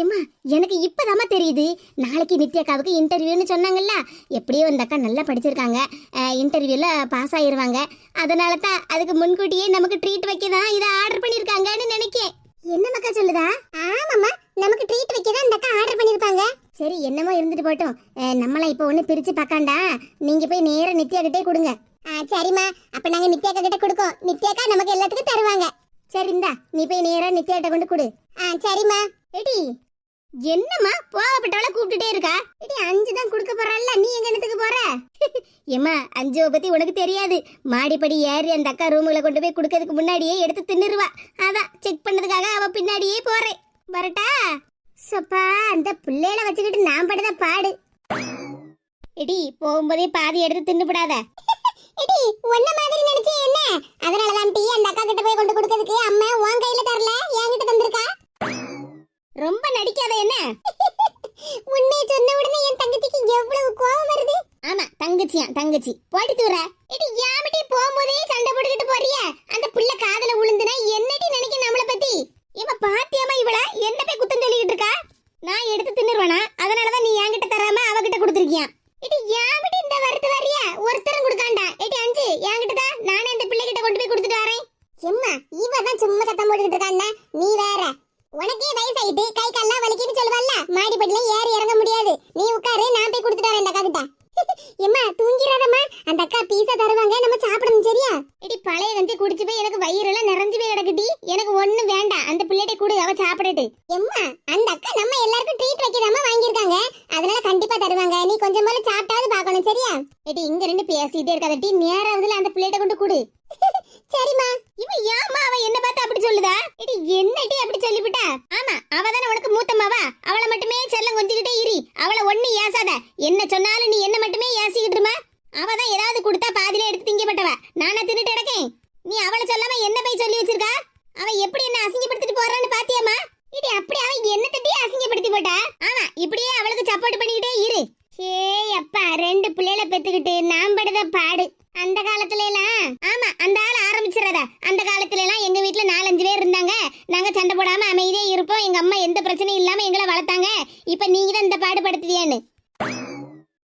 ஏம்மா எனக்கு இப்பதாம்மா தெரியுது. நாளைக்கு நித்யாக்காவுக்கு இன்டர்வியூன்னு சொன்னாங்கல்ல. எப்படியோ இந்த அக்கா நல்லா படிச்சிருக்காங்க. இன்டர்வியூவில் பாஸ் ஆயிருவாங்க. அதனால தான் அதுக்கு முன்கூட்டியே நமக்கு ட்ரீட் வைக்க தான் இதை ஆர்டர் பண்ணியிருக்காங்கன்னு நினைக்கேன். என்ன மக்கா சொல்லுதா? ஆமாம்மா நமக்கு ட்ரீட் வைக்க தான் இந்த அக்கா ஆர்டர் பண்ணியிருப்பாங்க சரி என்னமோ இருந்துட்டு போட்டோம். நம்மளாம் இப்போ ஒன்று பிரித்து பார்க்காண்டா? நீங்கள் போய் நேராக நித்யா கிட்டே கொடுங்க. ஆ சரிம்மா. அப்போ நாங்கள் நித்யாக்கா கிட்ட கொடுக்கோம். நித்யாக்கா நமக்கு எல்லாத்துக்கும் தருவாங்க. சரி இந்தா. நீ போய் நேராக நித்யாட்ட கொண்டு கொடு. ஆ சரிம்மா. எடி என்னம்மா போகப்பட்டவள கூப்பிட்டுட்டே இருக்கா? இடி அஞ்சு தான் கொடுக்க போறல்ல நீ எங்க இடத்துக்கு போற? ஏம்மா அஞ்சுவ பத்தி உனக்கு தெரியாது. மாடிப்படி ஏறி அந்த அக்கா ரூமுல கொண்டு போய் கொடுக்கறதுக்கு முன்னாடியே எடுத்து தின்னுருவா. அதான் செக் பண்ணதுக்காக அவ பின்னாடியே போறேன். வரட்டா? சப்பா அந்த பிள்ளையில வச்சுக்கிட்டு நான் படுத பாடு. எடி போகும்போதே பாதி எடுத்து தின்னுபடாத. இடி ஒன்ன மாதிரி நினைச்சே என்ன? அதனால தான் டீ அந்த அக்கா கிட்ட போய் கொண்டு கொடுக்கறதுக்கு அம்மா உன் கையில தரல என்கிட்ட தந்திருக்கா? ரொம்ப நடிக்காத என்ன? உன்னை சொன்ன உடனே என் தங்கச்சிக்கு எவ்வளவு கோபம் வருது? ஆமா தங்கச்சியா தங்கச்சி. போட்டு தூர இது யாமிட்டி போகும்போதே சண்டை போட்டுக்கிட்டு போறிய? அந்த புள்ள காதுல விழுந்துனா என்னடி நினைக்க நம்மள பத்தி? இவ பாத்தியாமா இவள? என்ன போய் குத்தம் சொல்லிக்கிட்டு இருக்கா? நான் எடுத்து தின்னுருவேனா? அதனாலதான் நீ என்கிட்ட தராம அவகிட்ட கொடுத்துருக்கியா? இது யாமிட்டி இந்த வரத்து வரிய? ஒருத்தரும் கொடுக்காண்டா. எடி அஞ்சு என்கிட்ட தான் நானே இந்த பிள்ளைகிட்ட கொண்டு போய் கொடுத்துட்டு வரேன். எம்மா இவ தான் சும்மா சத்தம் போட்டுக்கிட்டு இருக்கான்னா நீ வேற. உனக்கே வயசாயிட்டு கை கால்லாம் வலிக்குன்னு சொல்லுவல்ல மாடிப்படில ஏறி இறங்க முடியாது நீ உட்காரு நான் போய் கொடுத்துட்டு வரேன் இந்த அக்கா கிட்ட எம்மா தூங்கிறாதம்மா அந்த அக்கா பீஸா தருவாங்க நம்ம சாப்பிடணும் சரியா இடி பழைய கஞ்சி குடிச்சு போய் எனக்கு வயிறெல்லாம் நிறைஞ்சு போய் கிடக்குடி எனக்கு ஒண்ணும் வேண்டாம் அந்த பிள்ளைகிட்ட கொடு அவ சாப்பிடட்டு எம்மா அந்த அக்கா நம்ம எல்லாருக்கும் ட்ரீட் வைக்கதாம வாங்கியிருக்காங்க அதனால கண்டிப்பா தருவாங்க நீ கொஞ்சம் போல சாப்பிட்டாவது பார்க்கணும் சரியா எடி இங்க ரெண்டு பேசிட்டே இருக்காதட்டி நேராவதுல அந்த பிள்ளைகிட்ட கொண்டு கொடு சரிம்மா இவ ஏமா அவ என்ன பார்த்து அப்படி சொல்லுதா எடி என்னடி அப்படி சொல்லிவிட்டா ஆமா அவ தானே உனக்கு மூத்தம்மாவா அவளை மட்டுமே செல்லம் கொஞ்சிக்கிட்டே இரு. அவளை ஒண்ணு ஏசாத. என்ன சொன்னாலும் நீ என்ன மட்டுமே ஏசிக்கிட்டுமா அவ தான் ஏதாவது கொடுத்தா பாதியில எடுத்து திங்கப்பட்டவ நானே தின்னுட்டு கிடக்கேன் நீ அவளை சொல்லாம என்ன போய் சொல்லி வச்சிருக்கா அவ எப்படி என்ன அசிங்கப்படுத்திட்டு போறான்னு பாத்தியாமா இடி அப்படி அவ என்ன தட்டி அசிங்கப்படுத்தி போட்டா ஆமா இப்படியே அவளுக்கு சப்போர்ட் பண்ணிக்கிட்டே இரு சே அப்பா ரெண்டு பிள்ளைகளை பெத்துக்கிட்டு நான் படுத பாடு அந்த காலத்துல எல்லாம் ஆமா அந்த ஆள் ஆரம்பிச்சிடறதா அந்த காலத்துல எல்லாம் எங்க வீட்ல நாலஞ்சு பேர் இருந்தாங்க நாங்க சண்டை போடாம அமைதியா இருப்போம் எங்க அம்மா எந்த பிரச்சனையும் இல்லாம எங்களை வளர்த்தாங்க. இப்ப நீங்க தான் இந்த பாடுபடுத்துதியான்னு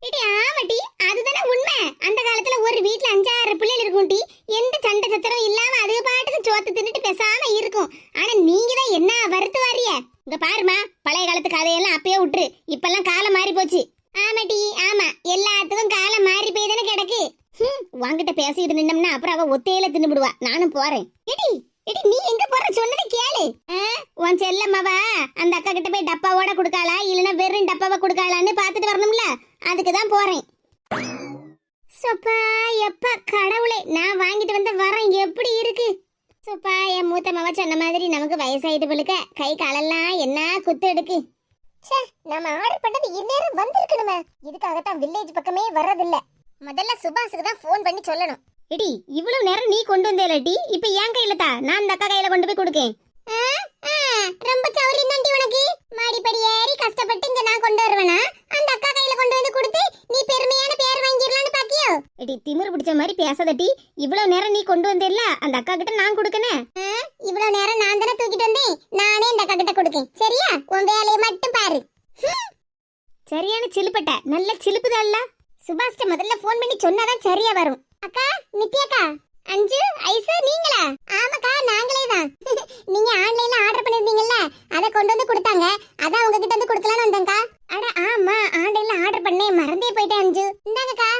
இடி ஆமாட்டி அதுதானே உண்மை. அந்த காலத்துல ஒரு வீட்டுல அஞ்சாறு பிள்ளைகள் இருக்கும் டி. எந்த சண்டை சத்திரம் இல்லாம அது பாட்டுக்கு சோத்து தின்னுட்டு பேசாம இருக்கும். ஆனா நீங்க தான் என்ன வருத்து வாரிய இங்க பாருமா பழைய காலத்து கதையெல்லாம் அப்பயே விட்டுரு இப்பெல்லாம் காலம் மாறி போச்சு. ஆமாட்டி ஆமா. எல்லாத்துக்கும் காலம் மாறி போய் தானே கிடக்கு. உங்ககிட்ட உன்கிட்ட பேசிட்டு நின்னோம்னா அப்புறம் அவ ஒத்தையில தின்னுபிடுவா. நானும் போறேன். எடி எடி நீ எங்க போற? சொன்னதை கேளு. ஆ, உன் செல்லம்மாவா அந்த அக்கா கிட்ட போய் டப்பாவோட கொடுக்காளா? இல்லனா வெறும் டப்பாவை கொடுக்காளான்னு பார்த்துட்டு வரணும்ல? அதுக்கு தான் போறேன். சொப்பா எப்பா கடவுளே நான் வாங்கிட்டு வந்த வரம் எப்படி இருக்கு? சொப்பா என் மூத்த மவ சொன்ன மாதிரி நமக்கு வயசாயிட்டு போலுக்க கை காலெல்லாம் என்ன குத்து எடுக்கு? ச்சே நம்ம ஆர்டர் பண்ணது இந்நேரம் வந்திருக்கணுமே. இதுக்காகத்தான் வில்லேஜ் பக்கமே வர்றதில்ல. முதல்ல சுபாஷுக்கு தான் ஃபோன் பண்ணி சொல்லணும். எடி இவ்வளவு நேரம் நீ கொண்டு வந்தேலடி இப்ப என் கையில தா. நான் அந்த அக்கா கையில கொண்டு போய் கொடுக்கேன். ரொம்ப சௌரியம் தாண்டி உனக்கு. மாடிப்படி ஏறி கஷ்டப்பட்டு இங்க நான் கொண்டு வருவேனா? அந்த அக்கா கையில கொண்டு வந்து கொடுத்து நீ பெருமையான பேர் வாங்கிடலாம்னு பாத்தியோ? எடி திமிரு பிடிச்ச மாதிரி பேசாதடி இவ்வளவு நேரம் நீ கொண்டு வந்தேல்ல அந்த அக்கா கிட்ட நான் கொடுக்கணும் இவ்வளவு நேரம் நான் தானே தூக்கிட்டு வந்தேன். நானே இந்த அக்கா கிட்ட கொடுக்கேன். சரியா? உன் வேலையை மட்டும் பாரு. சரியான சிலுப்பட்ட நல்ல சிலுப்புதல்ல சுபாஷ்ட முதல்ல ஃபோன் பண்ணி சொன்னாதான் சரியா வரும். நித்யாக்கா அஞ்சு ஐசு நீங்களா? ஆமாக்கா நாங்களே தான். நீங்க ஆன்லைன்ல ஆர்டர் பண்ணிருந்தீங்கல்ல அத கொண்டு வந்து கொடுத்தாங்க. அதான் உங்ககிட்ட வந்து கொடுக்கலாம்னு வந்தேன்க்கா அட ஆமா ஆன்லைன்ல ஆர்டர் பண்ணேன் மறந்தே போயிட்டேன் அஞ்சு இந்தாங்கக்கா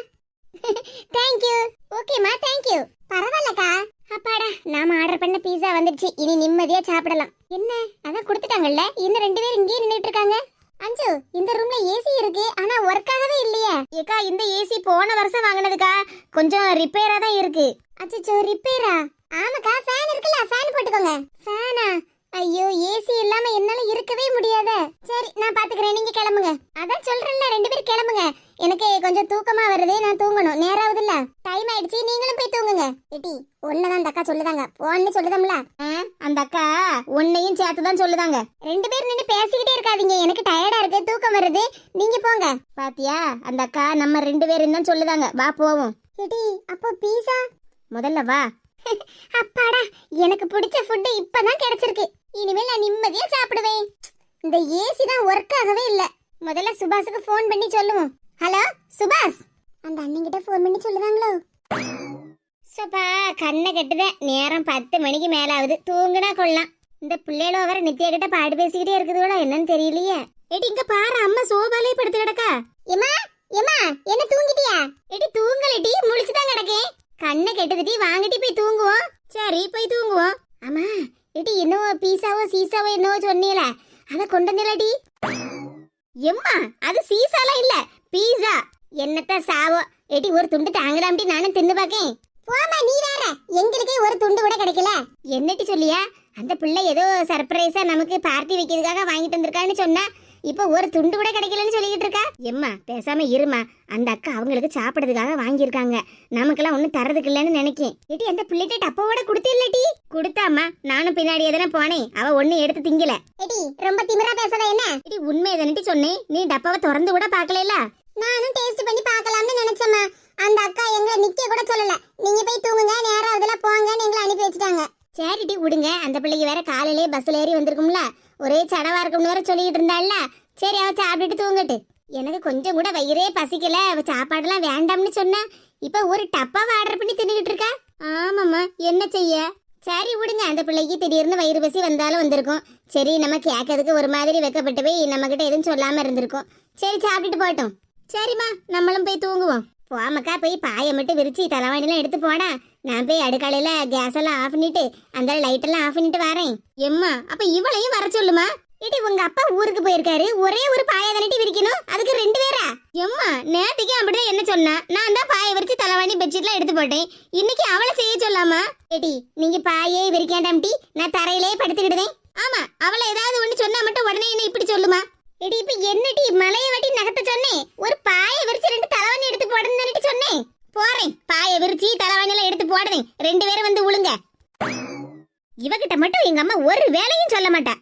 தேங்க்யூ ஓகேம்மா தேங்க்யூ பரவாயில்லக்கா அப்பாடா நாம ஆர்டர் பண்ண பீஸா வந்துடுச்சு இனி நிம்மதியா சாப்பிடலாம் என்ன அதான் கொடுத்துட்டாங்கல்ல இன்னும் ரெண்டு பேர் இங்கேயே நின்னுட்டு இருக்காங்க அஞ்சு இந்த ரூம்ல ஏசி இருக்கு ஆனா ஒர்க் ஆகவே இல்லையே ஏக்கா இந்த ஏசி போன வருஷம் வாங்கினதுக்கா கொஞ்சம் ரிப்பேரா தான் இருக்கு அச்சச்சோ ரிப்பேரா ஆமாக்கா ஃபேன் இருக்குல்ல ஃபேன் போட்டுக்கோங்க ஃபேனா ஐயோ ஏசி இல்லாம என்னால இருக்கவே முடியாத சரி நான் பாத்துக்கிறேன் நீங்க கிளம்புங்க. அதான் சொல்றேன்ல ரெண்டு பேரும் கிளம்புங்க. எனக்கு கொஞ்சம் தூக்கமா வருது நான் தூங்கணும். நேராவது இல்ல டைம் ஆயிடுச்சு நீங்களும் போய் தூங்குங்க. எட்டி ஒன்னதான் அந்த அக்கா சொல்லுதாங்க. போன்னு சொல்லுதம்ல? அந்த அக்கா உன்னையும் சேர்த்து தான் சொல்லுதாங்க. ரெண்டு பேரும் நின்று பேசிக்கிட்டே இருக்காதீங்க. எனக்கு டயர்டா இருக்கு தூக்கம் வருது. நீங்க போங்க. பாத்தியா அந்த அக்கா நம்ம ரெண்டு பேரும் தான் சொல்லுதாங்க. வா போவோம். எடி அப்போ பீஸா? முதல்ல வா. அப்பாடா எனக்கு பிடிச்ச ஃபுட்டு இப்பதான் கிடைச்சிருக்கு. இனிமேல் நான் நிம்மதியா சாப்பிடுவேன். இந்த ஏசி தான் ஒர்க் ஆகவே இல்ல. முதல்ல சுபாஷுக்கு ஃபோன் பண்ணி சொல்லுவோம். ஹலோ சுபாஷ்? அந்த அண்ணன்கிட்ட ஃபோன் பண்ணி சொல்லுதாங்களோ? சுபா கண்ணை கட்டுதேன் நேரம் பத்து மணிக்கு மேல ஆகுது தூங்குனா கொள்ளலாம். இந்த பிள்ளைகளோ வர நித்யா கிட்ட பாட்டு பேசிக்கிட்டே இருக்குது கூட என்னன்னு தெரியலையே. ஏடி இங்க பாரு அம்மா சோபாலே படுத்து கிடக்கா. எம்மா எம்மா என்ன தூங்கிட்டியா? ஏடி தூங்கலடி முழிச்சுதான் கிடக்கேன். கண்ணை கெட்டுதுடி வாங்கிட்டு போய் தூங்குவோம். சரி போய் தூங்குவோம். ஆமா ஏடி என்னவோ பீஸாவோ சீசாவோ என்னவோ சொன்னீல அத கொண்டு வந்தீலடி எம்மா அது சீசாலாம் இல்ல பீஸா. என்னத்த சாவோ. எடி ஒரு துண்டு தாங்கலாம்டி நானும் தின்னு பாக்கேன். போமா நீ வேற. எங்களுக்கே ஒரு துண்டு கூட கிடைக்கல. என்னட்டி சொல்லியா? அந்த பிள்ளை ஏதோ சர்ப்ரைஸா நமக்கு பார்ட்டி வைக்கிறதுக்காக வாங்கிட்டு வந்திருக்கான்னு சொன்னா இப்போ ஒரு துண்டு கூட கிடைக்கலன்னு சொல்லிக்கிட்டு இருக்கா? எம்மா பேசாம இருமா. அந்த அக்கா அவங்களுக்கு சாப்பிடுறதுக்காக வாங்கியிருக்காங்க. நமக்கெல்லாம் ஒன்றும் தரதுக்கு இல்லைன்னு நினைக்கேன். ஏட்டி அந்த பிள்ளைகிட்ட டப்பாவோட கொடுத்தில்லடி கொடுத்தாம்மா. நானும் பின்னாடி எதனா போனேன். அவ ஒண்ணு எடுத்து திங்கல. ஏடி ரொம்ப திமிரா பேசாத என்ன? ஏடி உண்மை எதனட்டி சொன்னேன். நீ டப்பாவை திறந்து கூட பார்க்கல நானும் டேஸ்ட் பண்ணி பார்க்கலாம்னு நினைச்சேம்மா. அந்த அக்கா எங்களை நிக்க கூட சொல்லல. நீங்க போய் தூங்குங்க நேரம் அதுல போங்கன்னு எங்களை அனுப்பி வச்சுட்டாங்க. சரிடி விடுங்க. அந்த பிள்ளைக்கு வேற காலையிலேயே பஸ்ல ஏறி வந்திருக்கும்ல. ஒரே சடவா இருக்கும்னு வேற சொல்லிட்டு இருந்தாள்ல சரி அவ சாப்பிட்டுட்டு தூங்கட்டு. எனக்கு கொஞ்சம் கூட வயிறே பசிக்கல. அவ சாப்பாடெல்லாம் வேண்டாம்னு சொன்னா இப்ப ஒரு டப்பாவை ஆர்டர் பண்ணி தின்னுகிட்டு இருக்கா? ஆமாம்மா என்ன செய்ய? சரி விடுங்க. அந்த பிள்ளைக்கு திடீர்னு வயிறு பசி வந்தாலும் வந்திருக்கும். சரி நம்ம கேட்கறதுக்கு ஒரு மாதிரி வைக்கப்பட்டு போய் நம்ம கிட்ட எதுவும் சொல்லாம இருந்திருக்கும். சரி சாப்பிட்டுட்டு போட்டோம் சரிம்மா நம்மளும் போய் தூங்குவோம். போமக்கா போய் பாயை மட்டும் விரிச்சு தலைவாணிலாம் எடுத்து போடா. நான் போய் அடுக்காலையில கேஸ் எல்லாம் ஆஃப் பண்ணிட்டு அந்த லைட் எல்லாம் ஆஃப் பண்ணிட்டு வரேன். எம்மா அப்ப இவளையும் வர சொல்லுமா? ஏடி உங்க அப்பா ஊருக்கு போயிருக்காரு. ஒரே ஒரு பாயை தானட்டி விரிக்கணும்? அதுக்கு ரெண்டு பேரா? எம்மா நேத்துக்கு அப்படிதான் என்ன சொன்னா? நான் தான் பாயை விரிச்சு தலைவாணி பெட்ஷீட்லாம் எடுத்து போட்டேன். இன்னைக்கு அவளை செய்ய சொல்லாமா? ஏடி நீங்க பாயே விரிக்காண்டாம்டி நான் தரையிலே படுத்துக்கிடுதேன். ஆமா அவளை ஏதாவது ஒண்ணு சொன்னா மட்டும் உடனே என்ன இப்படி சொல்லுமா? எடி இப்ப என்னடி வட்டி நகர்த்த சொன்னேன் ஒரு பாயை விரிச்சு ரெண்டு தலைவணி எடுத்து போடுன்னு சொன்னேன் போறேன் பாயை விரிச்சு தலைவணி எல்லாம் எடுத்து போடுறேன் ரெண்டு பேரும் வந்து உளுங்க இவகிட்ட மட்டும் எங்க அம்மா ஒரு வேலையும் சொல்ல மாட்டா.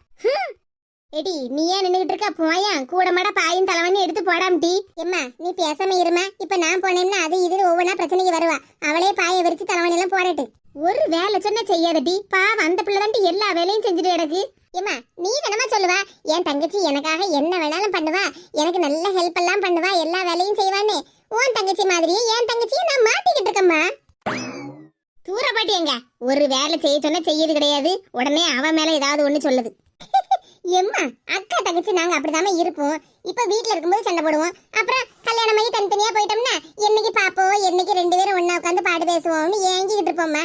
எடி நீ ஏன் நின்னுகிட்டு இருக்க? போயா கூட மாட பாயும் தலைவணி எடுத்து போடாமட்டி எம்மா நீ பேசாம இருமா. இப்ப நான் போனேன்னா அது இது ஒவ்வொன்றா பிரச்சனைக்கு வருவா. அவளே பாயை விரிச்சு தலைவணி எல்லாம் போடட்டு. ஒரு வேலை சொன்ன செய்யாதடி பாவம் அந்த பிள்ளை தாண்டி எல்லா வேலையும் செஞ்சுட்டு கிடக்கு. ஏம்மா நீ தானமா சொல்லுவா? என் தங்கச்சி எனக்காக என்ன வேணாலும் பண்ணுவா. எனக்கு நல்ல ஹெல்ப் எல்லாம் பண்ணுவா. எல்லா வேலையும் செய்வான்னு. உன் தங்கச்சி மாதிரியே என் தங்கச்சியை நான் மாட்டிக்கிட்டு இருக்கம்மா. தூரப்பாட்டி எங்க? ஒரு வேலை செய்ய சொன்னா செய்யது கிடையாது. உடனே அவன் மேல ஏதாவது ஒண்ணு சொல்லுது. எம்மா அக்கா தங்கச்சி நாங்க அப்படிதாம இருப்போம். இப்ப வீட்ல இருக்கும்போது சண்டை போடுவோம். அப்புறம் கல்யாணம் ஆகி தனித்தனியா போயிட்டோம்னா என்னைக்கு பாப்போம்? என்னைக்கு ரெண்டு பேரும் ஒண்ணா உட்காந்து பாட்டு பேசுவோம்னு ஏங்கிக்கிட்டு இருப்போம்மா.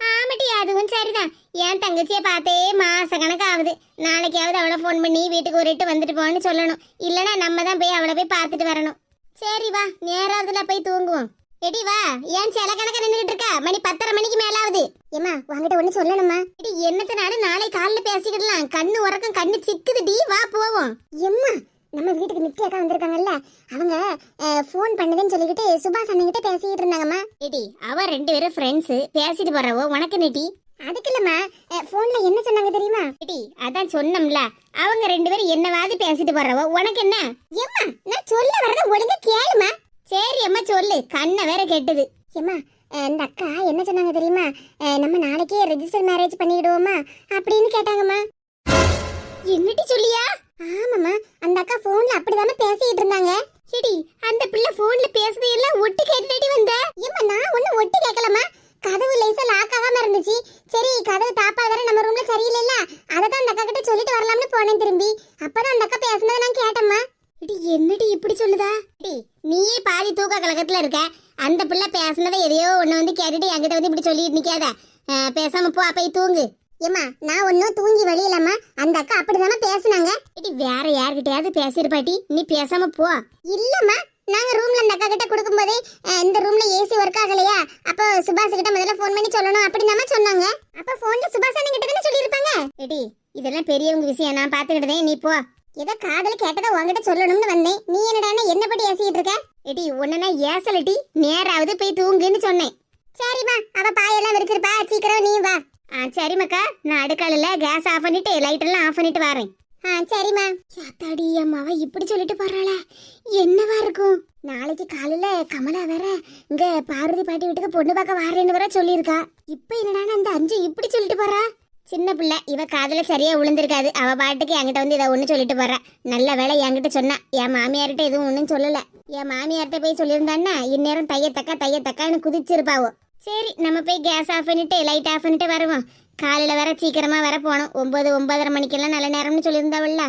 ஆமாட்டி அதுவும் சரிதான். என் தங்கச்சியை பார்த்தே மாச கணக்கு ஆகுது. நாளைக்காவது அவளை ஃபோன் பண்ணி வீட்டுக்கு ஒரு இட்டு வந்துட்டு போன்னு சொல்லணும். இல்லைன்னா நம்ம தான் போய் அவளை போய் பார்த்துட்டு வரணும். சரி வா நேராவதுல போய் தூங்குவோம். எடி வா ஏன் சில கணக்க நின்றுட்டு இருக்க? மணி பத்தரை மணிக்கு மேல ஆகுது ஏமா உங்ககிட்ட ஒண்ணு சொல்லணுமா? எடி என்னத்தனால நாளை காலைல பேசிக்கிடலாம். கண்ணு உறக்கம் கண்ணு சிக்குது. டி வா போவோம். எம்மா நம்ம வீட்டுக்கு நித்யா அக்கா வந்திருக்காங்கல்ல? அவங்க ஃபோன் பண்ணுதுன்னு சொல்லிக்கிட்டு சுபாஷ் அண்ணன் பேசிக்கிட்டு இருந்தாங்கம்மா. ஏடி அவ ரெண்டு பேரும் ஃப்ரெண்ட்ஸ் பேசிட்டு போறவோ உனக்கு நெட்டி அதுக்கு இல்லம்மா ஃபோன்ல என்ன சொன்னாங்க தெரியுமா? ஏடி அதான் சொன்னோம்ல. அவங்க ரெண்டு பேரும் என்னவாது பேசிட்டு போறவோ உனக்கு என்ன? ஏம்மா நான் சொல்ல வரத ஒழுங்கா கேளுமா சரி சொல்லு கண்ணை வேற கெட்டுது. ஏம்மா இந்த அக்கா என்ன சொன்னாங்க தெரியுமா? நம்ம நாளைக்கே ரெஜிஸ்டர் மேரேஜ் பண்ணிடுவோமா அப்படின்னு கேட்டாங்கம்மா. என்னட்டு சொல்லியா? ஆமாம்மா அந்த அக்கா ஃபோன்ல அப்படிதானே பேசிட்டு இருந்தாங்க. சரி அந்த பிள்ளை ஃபோன்ல பேசுறது எல்லாம் ஒட்டு கேட்டுடி வந்த. ஏம்மா நான் ஒண்ணும் ஒட்டு கேட்கலம்மா. கதவு லேசா லாக் ஆகாம இருந்துச்சு. சரி கதவு தாப்பா வேற நம்ம ரூம்ல சரியில்லைல்ல அதை தான் அந்த அக்கா கிட்ட சொல்லிட்டு வரலாம்னு போனேன் திரும்பி. அப்பதான் அந்த அக்கா பேசுனதை நான் கேட்டேம்மா. இடி என்னடி இப்படி சொல்லுதா? டி நீயே பாதி தூக்க கழகத்துல இருக்க. அந்த பிள்ளை பேசுனதை எதையோ ஒன்று வந்து கேட்டுட்டு என்கிட்ட வந்து இப்படி சொல்லிட்டு நிக்காத. பேசாம போ போய் தூங்கு. ஏம்மா நான் ஒன்னும் தூங்கி வழியிலம்மா அந்த அக்கா அப்படிதானே பேசுனாங்க. இடி வேற யார்கிட்டயாவது பேசிருப்பாட்டி நீ பேசாம போ. இல்லம்மா நாங்க ரூம்ல அந்த அக்கா கிட்ட கொடுக்கும்போதே இந்த ரூம்ல ஏசி ஒர்க் ஆகலையா? அப்போ சுபாஷ் கிட்ட முதல்ல ஃபோன் பண்ணி சொல்லணும். அப்படி நம்ம சொன்னாங்க. அப்ப போன்ல சுபாஷ் அண்ணன் கிட்ட தானே சொல்லியிருப்பாங்க? இடி இதெல்லாம் பெரியவங்க விஷயம். நான் பாத்துக்கிட்டதே நீ போ. ஏதோ காதல கேட்டதை உன்கிட்ட சொல்லணும்னு வந்தேன். நீ என்னடான்னா என்ன பத்தி ஏசிட்டு இருக்க? எடி உடனே ஏசலடி. நேராவது போய் தூங்குன்னு சொன்னேன். சரிம்மா அவ பாயெல்லாம் விரிச்சிருப்பா. சீக்கிரம் நீ வா. ஆ சரிம்மாக்கா. நான் அடுக்காலில் கேஸ் ஆஃப் பண்ணிட்டு லைட் எல்லாம் ஆஃப் பண்ணிட்டு வரேன். ஆ சரிம்மா. யாத்தாடி அம்மாவ இப்படி சொல்லிட்டு போறாளா. என்னவா இருக்கும்? நாளைக்கு காலையில கமலா வேற இங்க பார்வதி பாட்டி வீட்டுக்கு பொண்ணு பார்க்க வரேன்னு வேற சொல்லியிருக்கா. இப்போ என்னடா அந்த அஞ்சு இப்படி சொல்லிட்டு போறா? சின்ன பிள்ளை இவ காதல சரியா விழுந்திருக்காது அவ பாட்டுக்கு என்கிட்ட வந்து இதை ஒண்ணு சொல்லிட்டு போறா. நல்ல வேலை என்கிட்ட சொன்னா. என் மாமியார்கிட்ட எதுவும் ஒன்றும் சொல்லல. என் மாமியார்கிட்ட போய் சொல்லியிருந்தான்னா இந்நேரம் தையத்தக்கா தையத்தக்கான்னு குதிச்சிருப்பாவோ. சரி நம்ம போய் கேஸ் ஆஃப் பண்ணிட்டு லைட் ஆஃப் பண்ணிட்டு வருவோம். காலையில வர சீக்கிரமா வர போனோம் ஒன்பது ஒன்பதரை மணிக்கெல்லாம் நல்ல நேரம்னு சொல்லியிருந்தாவல்ல.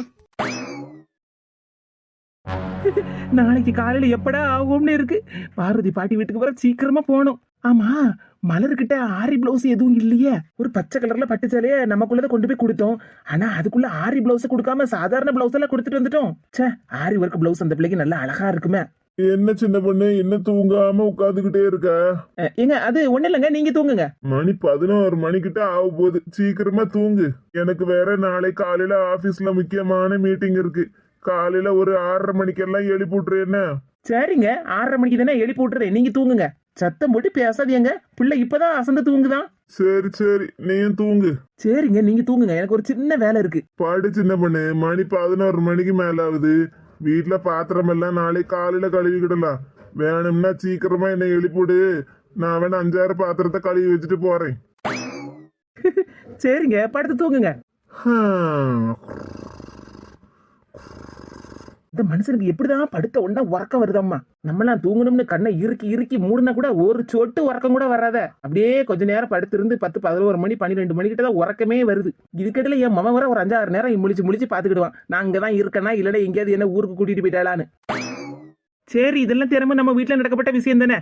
நாளைக்கு காலையில எப்படா ஆகும்னு இருக்கு. பார்வதி பாட்டி வீட்டுக்கு வர சீக்கிரமா போகணும். ஆமா மலர்கிட்ட ஆரி பிளவுஸ் எதுவும் இல்லையே. ஒரு பச்சை கலர்ல பட்டு சேலைய நமக்குள்ளத கொண்டு போய் கொடுத்தோம். ஆனா அதுக்குள்ள ஆரி பிளவுஸ் கொடுக்காம சாதாரண பிளவுஸ் எல்லாம் கொடுத்துட்டு வந்துட்டோம். ச்சே ஆரி ஒர்க் பிளவுஸ் அந்த பிள்ளைக்கு நல்லா அழகா இருக்குமே. என்ன சின்ன பொண்ணு என்ன தூங்காம உட்காந்துக்கிட்டே இருக்க? ஏங்க அது ஒண்ணு இல்லைங்க நீங்க தூங்குங்க. மணி பதினோரு மணிக்கிட்ட ஆக போகுது. சீக்கிரமா தூங்கு. எனக்கு வேற நாளை காலையில ஆபீஸ்ல முக்கியமான மீட்டிங் இருக்கு. காலையில ஒரு ஆறரை மணிக்கெல்லாம் எழுப்பி விட்டுரு என்ன? சரிங்க ஆறரை மணிக்கு தானே எழுப்பி விட்டுறேன். நீங்க தூங்குங்க. சத்தம் போட்டு பேசாதீங்க. பிள்ளை இப்பதான் அசந்து தூங்குதான். சரி சரி. நீயும் தூங்கு. சரிங்க நீங்க தூங்குங்க. எனக்கு ஒரு சின்ன வேலை இருக்கு. பாடு சின்ன பொண்ணு. மணி பதினோரு மணிக்கு மேல ஆகுது வீட்டுல பாத்திரம் எல்லாம் நாளை காலையில கழுவிக்கிடலாம். வேணும்னா சீக்கிரமா என்னை எழுப்பிவிடு. நான் வேணா அஞ்சாறு பாத்திரத்தை கழுவி வச்சுட்டு போறேன். சரிங்க படுத்து தூங்குங்க. இந்த மனுஷனுக்கு எப்படிதான் படுத்த உடனே உறக்கம் வருதம்மா? நம்மலாம் தூங்கணும்னு கண்ணை இறுக்கி இறுக்கி மூடினா கூட ஒரு சொட்டு உறக்கம் கூட வராத. அப்படியே கொஞ்ச நேரம் படுத்திருந்து பத்து பதினோரு மணி பன்னிரெண்டு மணிக்கிட்ட தான் உறக்கமே வருது. இதுக்கிட்ட என் மம வர ஒரு அஞ்சாறு நேரம் முழிச்சு முழிச்சு பாத்துக்கிடுவான் நான் அங்கதான் இருக்கேனா? இல்லைன்னா எங்கேயாவது என்ன ஊருக்கு கூட்டிட்டு போயிட்டாளான்னு. சரி இதெல்லாம் திறமை நம்ம வீட்டில் நடக்கப்பட்ட விஷயம் தானே?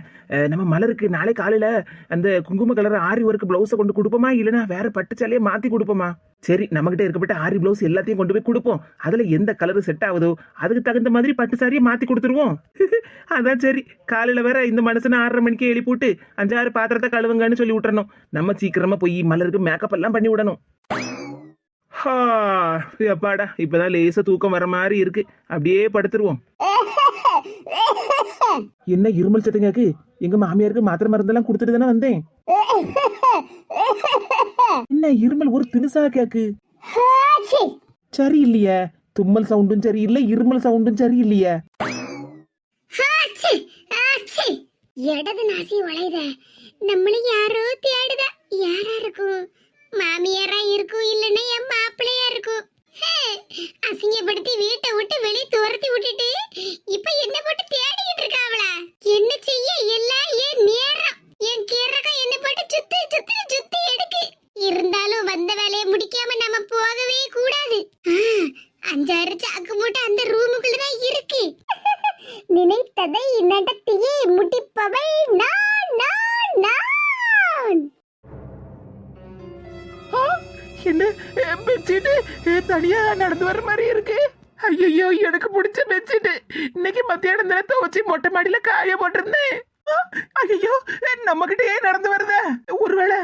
நம்ம மலருக்கு நாளை காலையில் அந்த குங்கும கலர் ஆரி ஒர்க்கு ப்ளவுஸை கொண்டு கொடுப்போமா? இல்லைனா வேற பட்டு மாற்றி கொடுப்போமா? சரி நம்மகிட்ட இருக்கப்பட்ட ஆரி ப்ளவுஸ் எல்லாத்தையும் கொண்டு போய் கொடுப்போம். அதுல எந்த கலர் செட் ஆகுதோ அதுக்கு தகுந்த மாதிரி பட்டு சாரியை மாத்தி கொடுத்துருவோம். அதான் சரி. காலையில் வேற இந்த மனுஷனை ஆறரை மணிக்கு எழுப்பி விட்டு அஞ்சாறு பாத்திரத்தை கழுவுங்கன்னு சொல்லி விட்டுறணும். நம்ம சீக்கிரமா போய் மலருக்கு மேக்கப் எல்லாம் பண்ணி விடணும். ஹா, அப்பாடா இப்போதான் லேசா தூக்கம் வர மாதிரி இருக்கு. அப்படியே படுத்துருவோம். என்ன இருமல் சத்தங்காக்கு? எங்க மாமியாருக்கு மாத்திரை மருந்தெல்லாம் கொடுத்துட்டு தானே வந்தேன். என்ன இருமல் ஒரு தினுசா கேக்கு சரி இல்லையே தும்மல் சவுண்டும் சரி இல்ல இருமல் சவுண்டும் சரி இல்லையே ஆச்சி. இடது நாசி வளைத நம்மள யாரோ தேடுத. யாரா இருக்கும்? மாமியாரா இருக்கும் இல்லைன்னா என் மாப்பிள்ளையா இருக்கும். அசிங்கப்படுத்தி வீட்டை விட்டு வெளியே துரத்தி விட்டுட்டு இப்ப என்ன போட்டு தேடிக்கிட்டு மொட்டை மாடியில காய போட்டிருந்தேன். ஐயோ நம்ம கிட்டே நடந்து வருதே? ஒருவேளை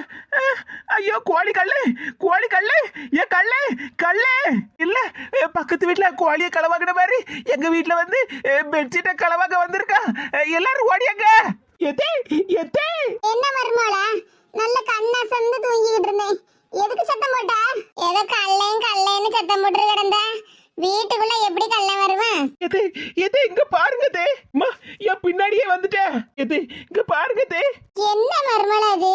ஐயோ கோழி கல்லு கோழி கல்லு ஏ கல்லு கல்லு. இல்ல பக்கத்து வீட்டுல கோழியை களவாக்குன மாதிரி எங்க வீட்டுல வந்து பெட்ஷீட்டை களவாக்க வந்திருக்கா. எல்லாரும் ஓடியாங்க எதே எதே என்ன மருமோல நல்ல கண்ணா சந்து தூங்கிட்டு இருந்தேன். எதுக்கு சத்தம் போட்ட? ஏதோ கல்லையும் கல்லைன்னு சத்தம் போட்டு கிடந்தேன் வீட்டுக்குள்ள எப்படி கல்ல வருவான் எது எது இங்க பாருங்க தே. அம்மா என் பின்னாடியே வந்துட்டேன் எது இங்க பாருங்க தே. என்ன மருமோல அது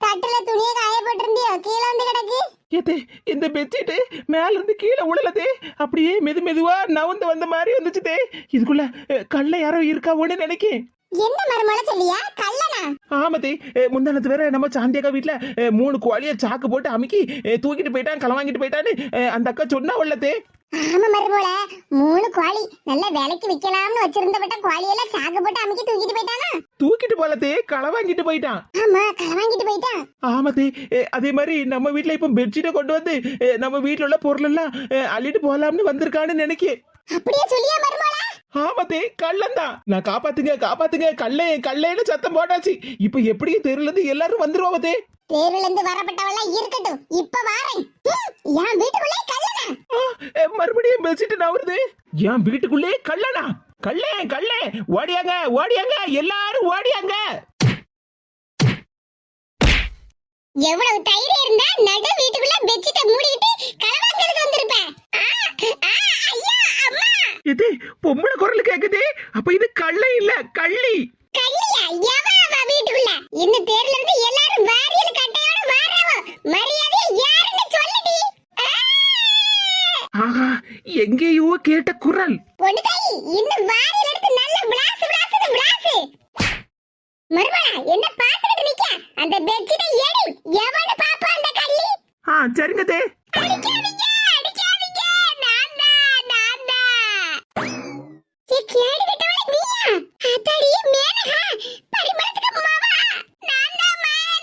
தட்டுல துணியை காய போட்டிருந்தியோ? கீழே வந்து கிடக்கு. எது இந்த பெட்ஷீட் மேல இருந்து கீழே உழலதே அப்படியே மெது மெதுவா நவுந்து வந்த மாதிரி வந்துச்சு தே. இதுக்குள்ள கல்ல யாரோ இருக்காவோன்னு நினைக்கேன். என்ன மருமோல சொல்லியா? கல்லனா ஆமதே முந்தானத்து வேற நம்ம சாந்தியக்கா வீட்டுல மூணு கோழிய சாக்கு போட்டு அமுக்கி தூக்கிட்டு போயிட்டான் களை வாங்கிட்டு போயிட்டான்னு அந்த அக்கா சொன்னா உள்ளதே ஆமா மருமோல மூணு கோழி நல்ல விலைக்கு விக்கலாம்னு வச்சிருந்தப்பட்ட கோழியெல்லாம் சாக்கு போட்டு அமுக்கி தூக்கிட்டு போயிட்டானா? தூக்கிட்டு போலத்தே களை வாங்கிட்டு போயிட்டான். ஆமா களை வாங்கிட்டு போயிட்டான் ஆமாத்தே அதே மாதிரி நம்ம வீட்ல இப்ப பெட்ஷீட்டை கொண்டு வந்து நம்ம வீட்ல உள்ள பொருள் எல்லாம் அள்ளிட்டு போலாம்னு வந்திருக்கான்னு நினைக்கேன் அப்படியே சொல்லியா மருமோல ஆமாத்தே கள்ளந்தான் நான் காப்பாத்துங்க காப்பாத்துங்க கல்லே கல்லேன்னு சத்தம் போட்டாச்சு. இப்ப எப்படியும் தெருல இருந்து எல்லாரும் வந்துருவாவதே தேர்வுல இருந்து வரப்பட்டவெல்லாம் இருக்கட்டும். இப்ப வாரேன். என் வீட்டுக்குள்ளே கல்லனா மறுபடியும் பெட்ஷீட் நவருது என் வீட்டுக்குள்ளே கள்ளனா கள்ளே கள்ளே ஓடியாங்க ஓடியாங்க. எல்லாரும் ஓடியாங்க. எவ்வளவு தைரியம் இருந்தா நடு வீட்டுக்குள்ள பெட்ஷீட்டை மூடிட்டு களவாங்கிறதுக்கு அம்மா. இது பொம்பளை குரல் கேக்குது. அப்ப இது கள்ளை இல்ல கள்ளி. கல்லியா எவன் அவ வீட்டுக்குள்ள? இந்த தேர்ல இருந்து எல்லாரும் வாரியல் கட்டையோட வாராவ? மரியாதையா யாருன்னு சொல்லுடி. ஆஹா எங்கேயோ கேட்ட குரல். பொண்ணு இன்னும் இந்த எடுத்து நல்ல விளாசு விளாசுன்னு விளாசு. மருமலா என்ன பாத்துக்கிட்டு நிக்க அந்த பெட்ஷீட்டை எடு. எவனு பாப்பா அந்த கல்லி ஆ சரிங்க தே. அடிக்காதீங்க அடிக்காதீங்க. நான் தான் நான் தான். கேளுங்க அத்தடி மேனகா பரிமளத்துக்கு மாவா நான்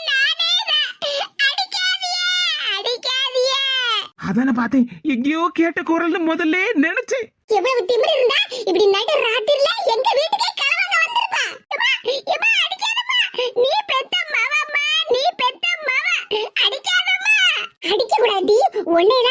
நானே தான் அடிக்காதீங்க அடிக்காதீங்க அதான பார்த்தேன் எங்கேயோ கேட்ட குரல்னு முதல்ல நினைச்சேன் எவ்வளவு திமிரு இருந்தா இப்படி நடு ராத்திரில எங்க வீட்டுக்கே கலவங்க வந்திருப்பா எம்மா, அடிக்காதம்மா. நீ பெத்த மவம்மா, நீ பெத்த மவ. அடிக்காதம்மா. அடிக்கக்கூடாது. உன்னையெல்லாம் உரிச்சு